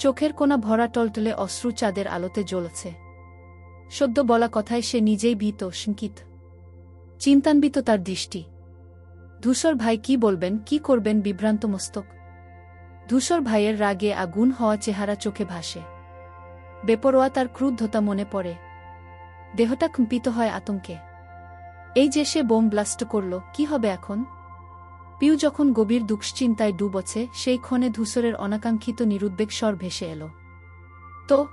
চোখের কোনা ভরা টলটলে অশ্রু চাঁদের আলোতে জ্বলছে। সদ্য বলা কথায় সে নিজেই ভীত, শঙ্কিত। চিন্তান্বিত তার দৃষ্টি। ধূসর ভাই কি বলবেন, কি করবেন বিভ্রান্ত মস্তক? ধূসর ভাইয়ের রাগে আগুন হওয়া চেহারা চোখে ভাসে। বেপরোয়া তার ক্রুদ্ধতা মনে পড়ে। দেহটা কম্পিত হয় আতঙ্কে। এই যে সে বোম ব্লাস্ট করল, কি হবে এখন? পিউ যখন গভীর দুশ্চিন্তায় ডুবছে, সেই ক্ষণে ধূসরের অনাকাঙ্ক্ষিত নিরুদ্বেগ স্বর ভেসে এল। তো?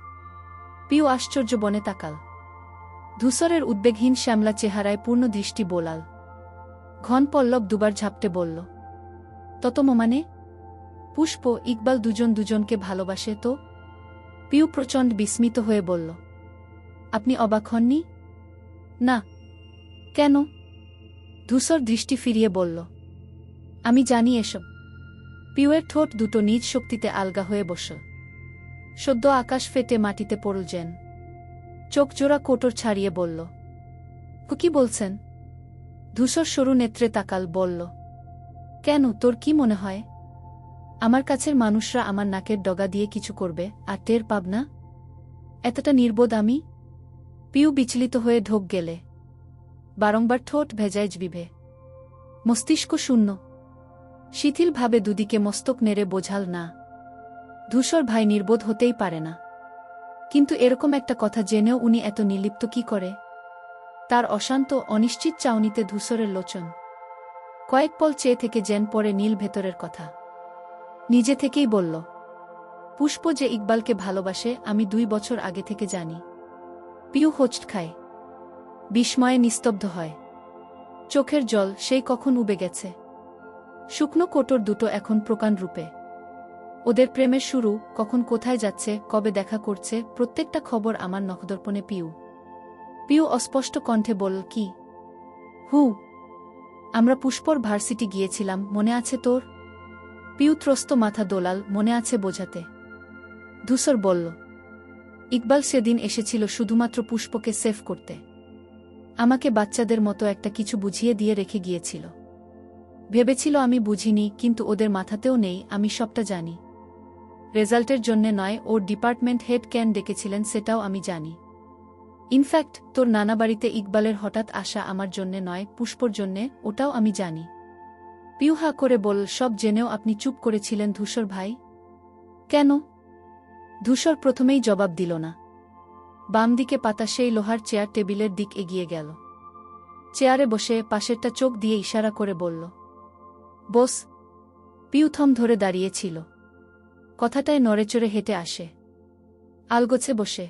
পিউ আশ্চর্য বনে তাকাল। ধূসরের উদ্বেগহীন শ্যামলা চেহারায় পূর্ণ দৃষ্টি বোলাল। ঘন পল্লব দুবার ঝাপটে বলল তত মানে? পুষ্প, ইকবাল দুজন দুজনকে ভালোবাসে তো? পিউ প্রচণ্ড বিস্মিত হয়ে বলল, আপনি অবাক হননি? না। কেন? ধূসর দৃষ্টি ফিরিয়ে বলল আমি জানি এসব। পিউয়ের ঠোঁট দুটো নিজ শক্তিতে আলগা হয়ে বসল সদ্য আকাশ ফেটে মাটিতে পড়ল যেন চোখ জোড়া কোটর ছাড়িয়ে বলল, কি বলছেন? ধূসর সরু নেত্রে তাকাল বলল, কেন, তোর কি মনে হয়? আমার কাছের মানুষরা আমার নাকের ডগা দিয়ে কিছু করবে আর টের পাব না? এতটা নির্বোধ আমি? পিউ বিচলিত হয়ে ঢোক গেলে। বারংবার ঠোঁট ভেজায় বিভে মস্তিষ্ক শূন্য। শিথিলভাবে দুদিকে মস্তক নেড়ে বোঝাল, না, ধূসর ভাই নির্বোধ হতেই পারে না। কিন্তু এরকম একটা কথা জেনেও উনি এত নির্লিপ্ত কি করে? তার অশান্ত, অনিশ্চিত চাউনিতে ধূসরের লোচন। কয়েক পল চেয়ে থেকে জেন পরে নীল ভেতরের কথা। নিজে থেকেই বলল, পুষ্প যে ইকবালকে ভালোবাসে, আমি দুই বছর আগে থেকে জানি। পিউ হোচট খায়। বিস্ময়ে নিস্তব্ধ হয়। চোখের জল সেই কখন উবে গেছে। শুকনো কোটর দুটো এখন প্রকাণ রূপে। ওদের প্রেমের শুরু, কখন কোথায় যাচ্ছে, কবে দেখা করছে, প্রত্যেকটা খবর আমার নখদর্পণে পিউ। পিউ অস্পষ্ট কণ্ঠে বলল কি? হু। আমরা পুষ্পর ভার্সিটি গিয়েছিলাম, মনে আছে তোর? পিউ ত্রস্ত মাথা দোলাল, মনে আছে বোঝাতে। ধূসর বলল, ইকবাল সেদিন এসেছিল শুধুমাত্র পুষ্পকে সেফ করতে। আমাকে বাচ্চাদের মতো একটা কিছু বুঝিয়ে দিয়ে রেখে গিয়েছিল। ভেবেছিল আমি বুঝিনি, কিন্তু ওদের মাথাতেও নেই, আমি সবটা জানি। রেজাল্টের জন্যে নয় ওর ডিপার্টমেন্ট হেড ক্যান ডেকেছিলেন সেটাও আমি জানি। ইনফ্যাক্ট, তোর নানা বাড়িতে ইকবালের হঠাৎ আসা আমার জন্যে নয়, পুষ্পর জন্যে, ওটাও আমি জানি। পিউহা করে বল, সব জেনেও আপনি চুপ করেছিলেন ধূসর ভাই? কেন? ধূসর প্রথমেই জবাব দিল না। বাম দিকে পাতা সেই লোহার চেয়ার টেবিলের দিক এগিয়ে গেল। চেয়ারে বসে পাশেরটা চোখ দিয়ে ইশারা করে বলল বস, পিউথম ধরে দাঁড়িয়েছিল কথাটায় নড়েচড়ে হেঁটে আসে। আলগোছে বসে।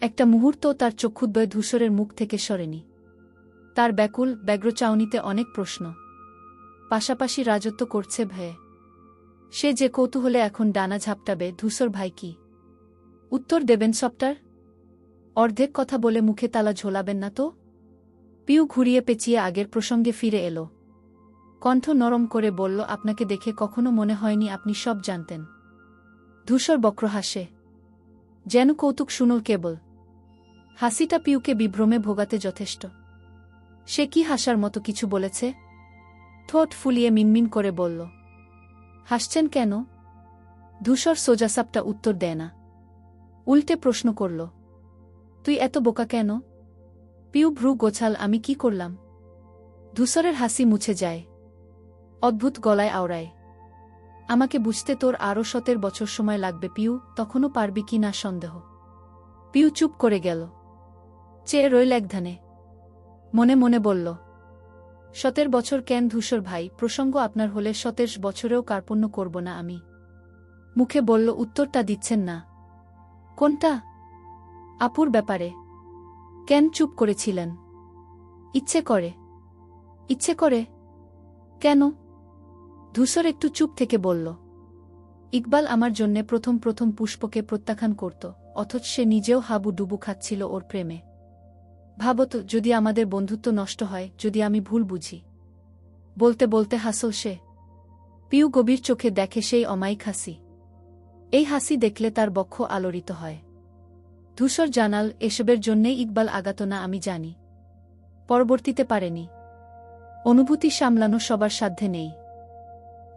একটা মুহূর্ত তার চক্ষুদ্বয় ধূসরের মুখ থেকে সরেনি। তার ব্যাকুল, ব্যগ্র চাউনিতে অনেক প্রশ্ন। পাশাপাশি রাজত্ব করছে ভয়ে। সে যে কৌতূহলে এখন ডানা ঝাপটাবে, ধূসর ভাই কি? উত্তর দেবেন সবটার অর্ধেক কথা বলে মুখে তালা ঝোলাবেন না তো? পিউ ঘুরিয়ে পেঁচিয়ে আগের প্রসঙ্গে ফিরে এলো। কণ্ঠ নরম করে বলল, আপনাকে দেখে কখনো মনে হয়নি আপনি সব জানতেন। ধূসর বক্র হাসে। যেন কৌতুক শুনুল কেবল। হাসিটা পিউকে বিভ্রমে ভোগাতে যথেষ্ট। সে কি হাসার মতো কিছু বলেছে? ঠোঁট ফুলিয়ে মিনমিন করে বলল, হাসছেন কেন? ধূসর সোজাসাপটা উত্তর দেয় না। উল্টে প্রশ্ন করল, তুই এত বোকা কেন? পিউ ভ্রু গোছাল, আমি কি করলাম? ধূসরের হাসি মুছে যায়। অদ্ভুত গলায় আওড়ায়। আমাকে বুঝতে তোর আরও সতের বছর সময় লাগবে, পিউ, তখনও পারবি কি না সন্দেহ। পিউ চুপ করে গেল। চেয়ে রইল একধানে। মনে মনে বলল, সতের বছর কেন ধূসর ভাই, প্রসঙ্গ আপনার হলে সতেশ বছরেও কার্পণ্য করব না আমি। মুখে বলল, উত্তরটা দিচ্ছেন না। কোনটা? আপুর ব্যাপারে। কেন চুপ করেছিলেন? ইচ্ছে করে। ইচ্ছে করে? কেন? ধূসর একটু চুপ থেকে বলল, ইকবাল আমার জন্যে প্রথম প্রথম পুষ্পকে প্রত্যাখ্যান করত, অথচ সে নিজেও হাবু ডুবু খাচ্ছিল ওর প্রেমে। ভাবত যদি আমাদের বন্ধুত্ব নষ্ট হয়, যদি আমি ভুল বুঝি। বলতে বলতে হাসল সে। পিউ গভীর চোখে দেখে সেই অমায়িক হাসি। এই হাসি দেখলে তার বক্ষ আলোড়িত হয়। ধূসর জানাল, এসবের জন্যেই ইকবাল আগাত না, আমি জানি। পরবর্তীতে পারেনি। অনুভূতি সামলানো সবার সাধ্যে নেই।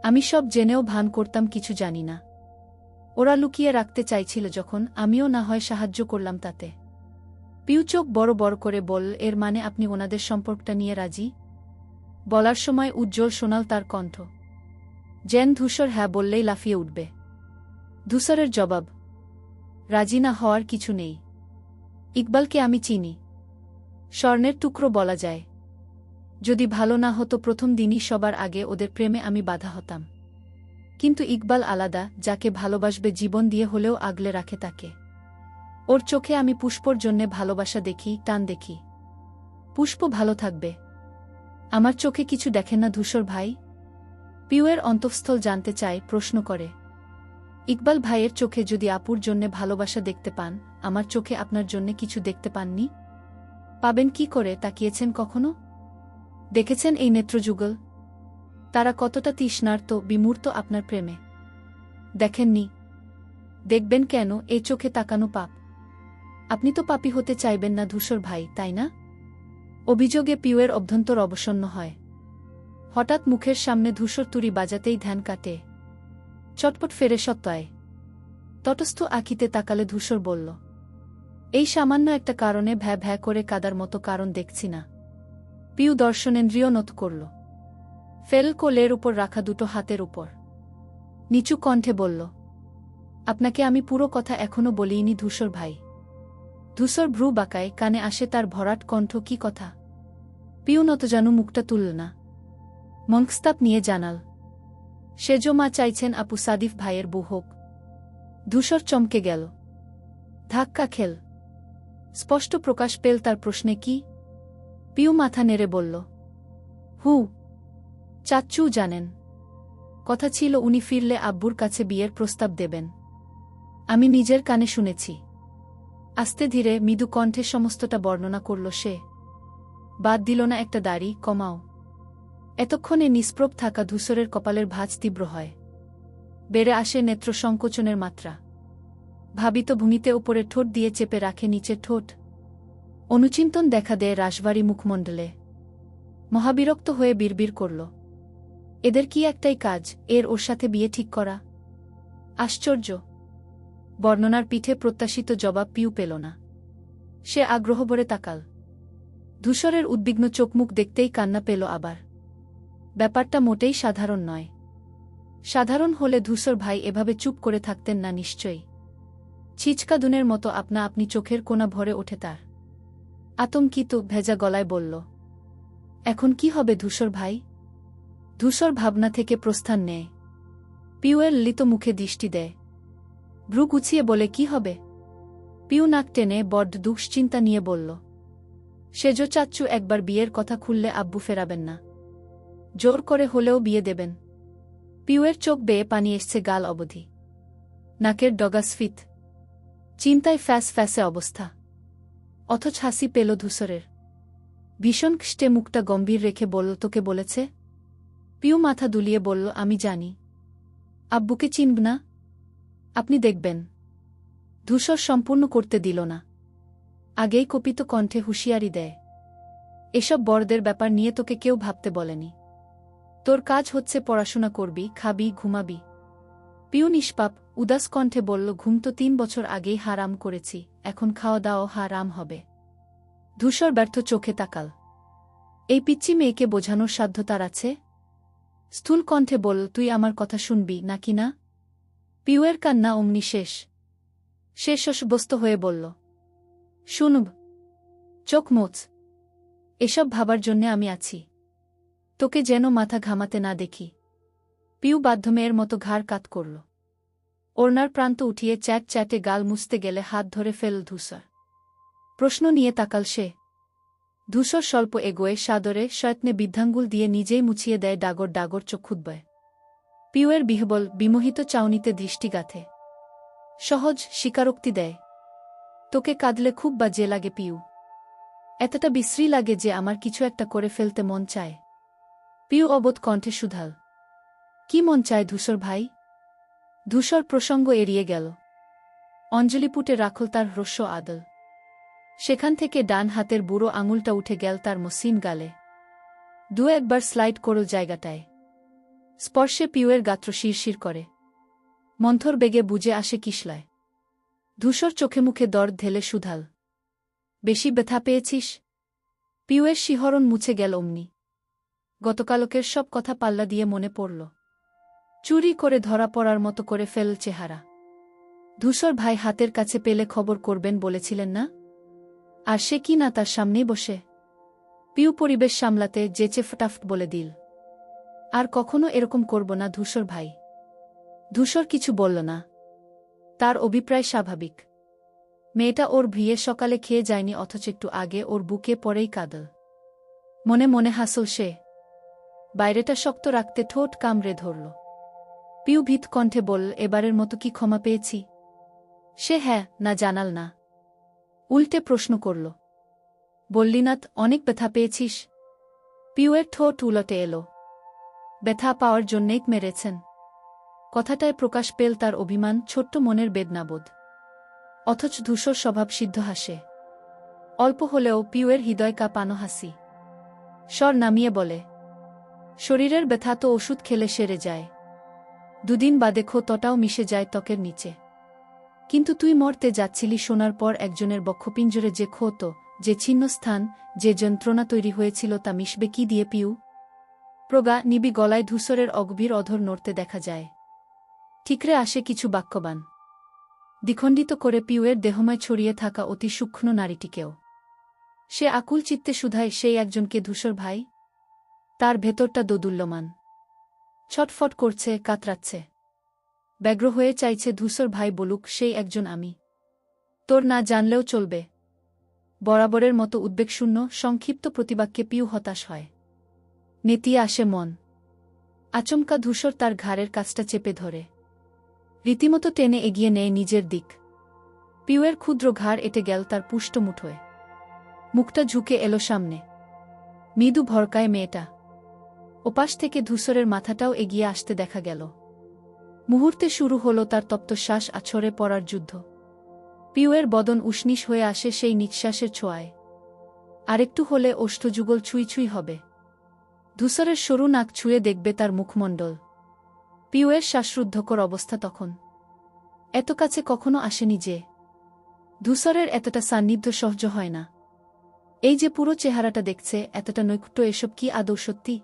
আমি সব জেনেও ভান করতাম, কিছু জানি না। ওরা লুকিয়ে রাখতে চাইছিল যখন, আমিও না হয় সাহায্য করলাম তাতে। পিউ চোখ বড় বড় করে বল এর মানে আপনি ওনাদের সম্পর্কটা নিয়ে রাজি? বলার সময় উজ্জ্বল শোনাল তার কণ্ঠ। জেন ধূসর হ্যাঁ বললেই লাফিয়ে উঠবে। ধূসরের জবাব, রাজি না হওয়ার কিছু নেই। ইকবালকে আমি চিনি। স্বর্ণের টুকরো বলা যায়। যদি ভালো না হতো প্রথম দিনই সবার আগে ওদের প্রেমে আমি বাধা হতাম। কিন্তু ইকবাল আলাদা, যাকে ভালোবাসবে জীবন দিয়ে হলেও আগলে রাখে তাকে। ওর চোখে আমি পুষ্পর জন্যে ভালোবাসা দেখি, টান দেখি। পুষ্প ভালো থাকবে। আমার চোখে কিছু দেখেন না ধূসর ভাই? পিউয়ের অন্তঃস্থল জানতে চায়, প্রশ্ন করে। ইকবাল ভাইয়ের চোখে যদি আপুর জন্যে ভালোবাসা দেখতে পান, আমার চোখে আপনার জন্যে কিছু দেখতে পাননি? পাবেন কি করে, তাকিয়েছেন কখনো? দেখেছেন এই নেত্রযুগল? তারা কতটা তৃষ্ণার্ত, বিমূর্ত আপনার প্রেমে। দেখেননি। দেখবেন কেন? এই চোখে তাকানো পাপ। আপনি তো পাপি হতে চাইবেন না, ধূসর ভাই, তাই না? অভিযোগে পিউয়ের অভ্যন্তর অবসন্ন হয়। হঠাৎ মুখের সামনে ধূসর তুরি বাজাতেই ধ্যান কাটে। চটপট ফেরে সত্ত্বয়। তটস্থ আঁকিতে তাকালে ধূসর বলল, এই সামান্য একটা কারণে ভ্যা ভ্যা করে কাদার মতো কারণ দেখছি না। পিউ দর্শনেন্দ্রিয় নত করল। ফেল কোলের উপর রাখা দুটো হাতের উপর। নিচু কণ্ঠে বলল, আপনাকে আমি পুরো কথা এখনও বলিনি ধূসর ভাই। ধূসর ভ্রু বাঁকায় কানে আসে তার ভরাট কণ্ঠ, কি কথা? পিউ নত জানু মুখটা তুলল না। মঙ্কস্তাপ নিয়ে জানাল সেজো মা চাইছেন আপু সাদিফ ভাইয়ের বউ হোক। ধূসর চমকে গেল, ধাক্কা খেল। স্পষ্ট প্রকাশ পেল তার প্রশ্নে, কি? পিউ মাথা নেড়ে বলল, হু, চাচ্চু জানেন। কথা ছিল উনি ফিরলে আব্বুর কাছে বিয়ের প্রস্তাব দেবেন। আমি নিজের কানে শুনেছি। আস্তে ধীরে মৃদু কণ্ঠে সমস্তটা বর্ণনা করল সে। বাদ দিল না একটা দাড়ি, কমাও। এতক্ষণে নিষ্প্রভ থাকা ধূসরের কপালের ভাঁজ তীব্র হয়। বেড়ে আসে নেত্র সংকোচনের মাত্রা। ভাবিত ভূমিতে ওপরে ঠোঁট দিয়ে চেপে রাখে নিচে ঠোঁট। অনুচিন্তন দেখা দেয় রাশবাড়ি মুখমণ্ডলে। মহাবিরক্ত হয়ে বিড়বির করল। এদের কি একটাই কাজ, এর ওর সাথে বিয়ে ঠিক করা? আশ্চর্য। বর্ণনার পিঠে প্রত্যাশিত জবাব পিউ পেল না। সে আগ্রহ ভরে তাকাল। ধূসরের উদ্বিগ্ন চোখমুখ দেখতেই কান্না পেল আবার। ব্যাপারটা মোটেই সাধারণ নয়। সাধারণ হলে ধূসর ভাই এভাবে চুপ করে থাকতেন না নিশ্চয়ই। ছিচকাদুনের মতো আপনা আপনি চোখের কোনা ভরে ওঠে তার। আতঙ্কিত ভেজা গলায় বলল, এখন কি হবে ধূসর ভাই? ধূসর ভাবনা থেকে প্রস্থান নেয়। পিউয়ের লিত মুখে দৃষ্টি দেয়। ভ্রু গুছিয়ে বলে, কি হবে? পিউ নাক টেনে বড্ড দুশ্চিন্তা নিয়ে বলল, সেজ চাচ্চু একবার বিয়ের কথা খুললে আব্বু ফেরাবেন না। জোর করে হলেও বিয়ে দেবেন। পিউয়ের চোখ বেয়ে পানি এসছে গাল অবধি। নাকের ডগাসফিত চিন্তায় ফ্যাস ফ্যাসে অবস্থা। অথচ হাসি পেল ধূসরের। ভীষণ খ্ষ্টে মুখটা গম্ভীর রেখে বলল, তোকে বলেছে? পিউ মাথা দুলিয়ে বলল, আমি জানি। আব্বুকে চিনব না? আপনি দেখবেন। ধূসর সম্পূর্ণ করতে দিল না। আগেই কপিত কণ্ঠে হুঁশিয়ারি দেয়, এসব বড়দের ব্যাপার নিয়ে তোকে কেউ ভাবতে বলেনি। তোর কাজ হচ্ছে পড়াশোনা করবি, খাবি, ঘুমাবি। পিউ নিষ্পাপ, উদাস কণ্ঠে বলল, ঘুম তো তিন বছর আগেই হারাম করেছি, এখন খাওয়া দাওয়া হারাম হবে ধূসর ব্যর্থ চোখে তাকাল। এই পিচ্চি মেয়েকে বোঝানোর সাধ্য তার আছে স্থূল কণ্ঠে বলল, তুই আমার কথা শুনবি নাকি না পিউয়ের কান্না অমনি শেষ। শেষ অসবস্ত হয়ে বলল, শুনব, চোখ মোচ এসব ভাবার জন্যে আমি আছি। তোকে যেন মাথা ঘামাতে না দেখি পিউ বাধ্য মেয়ের মতো ঘাড় কাত করল। ওড়নার প্রান্ত উঠিয়ে চ্যাট চ্যাটে গাল মুছতে গেলে হাত ধরে ফেল ধূসর। প্রশ্ন নিয়ে তাকাল সে। ধূসর স্বল্প এগোয়ে, সাদরে শয়ত্নে বিদ্ধাঙ্গুল দিয়ে নিজেই মুছিয়ে দেয় ডাগর ডাগর চক্ষুদ্বয় পিউয়ের বিহবল বিমোহিত চাউনিতে দৃষ্টি গাঁথে। সহজ স্বীকারোক্তি দেয়। তোকে কাঁদলে খুব বাজে লাগে পিউ। এতটা বিশ্রী লাগে যে আমার কিছু একটা করে ফেলতে মন চায়। পিউ অবোধ কণ্ঠে সুধাল কি মন চায় ধূসর ভাই? ধূসর প্রসঙ্গ এড়িয়ে গেল। অঞ্জলিপুটে রাখল তার হ্রস্ব আদল। সেখান থেকে ডান হাতের বুড়ো আঙুলটা উঠে গেল তার মসৃণ গালে। দু একবার স্লাইড করল জায়গাটায়। স্পর্শে পিউয়ের গাত্র শিরশির করে। মন্থর বেগে বুঝে আসে কিসলায়। ধূসর চোখে মুখে দর ঢেলে সুধাল। বেশি ব্যথা পেয়েছিস? পিউয়ের শিহরণ মুছে গেল অমনি। গতকালকের সব কথা পাল্লা দিয়ে মনে পড়ল। চুরি করে ধরা পড়ার মতো করে ফেল চেহারা। ধূসর ভাই হাতের কাছে পেলে খবর করবেন বলেছিলেন না? আর সে কি না তার সামনেই বসে? পিউ পরিবেশ সামলাতে জেচে ফটাফট বলে দিল, আর কখনো এরকম করব না ধূসর ভাই। ধূসর কিছু বলল না। তার অভিপ্রায় স্বাভাবিক। মেয়েটা ওর ভিয়ে সকালে খেয়ে যায়নি অথচ একটু আগে ওর বুকে পরেই কাদল। মনে মনে হাসল সে। বাইরেটা শক্ত রাখতে ঠোঁট কামড়ে ধরল। পিউ ভীত কণ্ঠে বলল এবারের মতো কি ক্ষমা পেয়েছি? সে হ্যাঁ না জানাল না। উল্টে প্রশ্ন করল, বললিনাথ, অনেক ব্যথা পেয়েছিস? পিউয়ের ঠোঁট উলটে এলো, ব্যথা পাওয়ার জন্যেই মেরেছেন। কথাটায় প্রকাশ পেল তার অভিমান, ছোট্ট মনের বেদনাবোধ। অথচ ধূসর স্বভাব সিদ্ধ হাসে। অল্প হলেও পিউয়ের হৃদয় কাঁপানো হাসি। স্বর নামিয়ে বলে, শরীরের ব্যথা তো ওষুধ খেলে সেরে যায়। দুদিন বাদে ক্ষতটাও মিশে যায় ত্বকের নিচে। কিন্তু তুই মরতে যাচ্ছিলি শোনার পর একজনের বক্ষপিঞ্জরে যে ক্ষত যে ছিন্ন স্থান যে যন্ত্রণা তৈরি হয়েছিল তা মিশবে কি দিয়ে পিউ? প্রগা নিবি গলায় ধূসরের অগভীর অধর নড়তে দেখা যায়। ঠিকরে আসে কিছু বাক্যবান। দ্বিখণ্ডিত করে পিউয়ের দেহময় ছড়িয়ে থাকা অতি সূক্ষ্ম নারীটিকেও। সে আকুল চিত্তে শুধায় সেই একজনকে ধূসর ভাই? তার ভেতরটা দোদুল্যমান। ছটফট করছে, কাতরাচ্ছে। ব্যগ্র হয়ে চাইছে ধূসর ভাই বলুক, সেই একজন আমি। তোর না জানলেও চলবে। বরাবরের মতো উদ্বেগশূন্য সংক্ষিপ্ত প্রতিবাক্যে পিউ হতাশ হয়। নেতিয়ে আসে মন। আচমকা ধূসর তার ঘাড়ের কাজটা চেপে ধরে। রীতিমতো টেনে এগিয়ে নেয় নিজের দিক। পিউয়ের ক্ষুদ্র ঘাড় এটে গেল তার পুষ্ট মুঠোয়। মুখটা ঝুঁকে এলো সামনে। মৃদু ভরকায় মেয়েটা। ওপাশ থেকে ধূসরের মাথাটাও এগিয়ে আসতে দেখা গেল। মুহূর্তে শুরু হল তার তপ্তশ্বাস আছড়ে পড়ার যুদ্ধ। পিউয়ের বদন উষ্ণিস হয়ে আসে সেই নিঃশ্বাসের ছোঁয়ায়। আরেকটু হলে ওষ্ঠযুগল ছুঁই ছুঁই হবে। ধূসরের সরু নাক ছুঁয়ে দেখবে তার মুখমণ্ডল। পিউয়ের শ্বাসরুদ্ধকর অবস্থা তখন। এত কাছে কখনো আসেনি যে, ধূসরের এতটা সান্নিধ্য সহ্য হয় না। এই যে পুরো চেহারাটা দেখছে, এতটা নৈকুট্য এসব কি আদৌ সত্যি?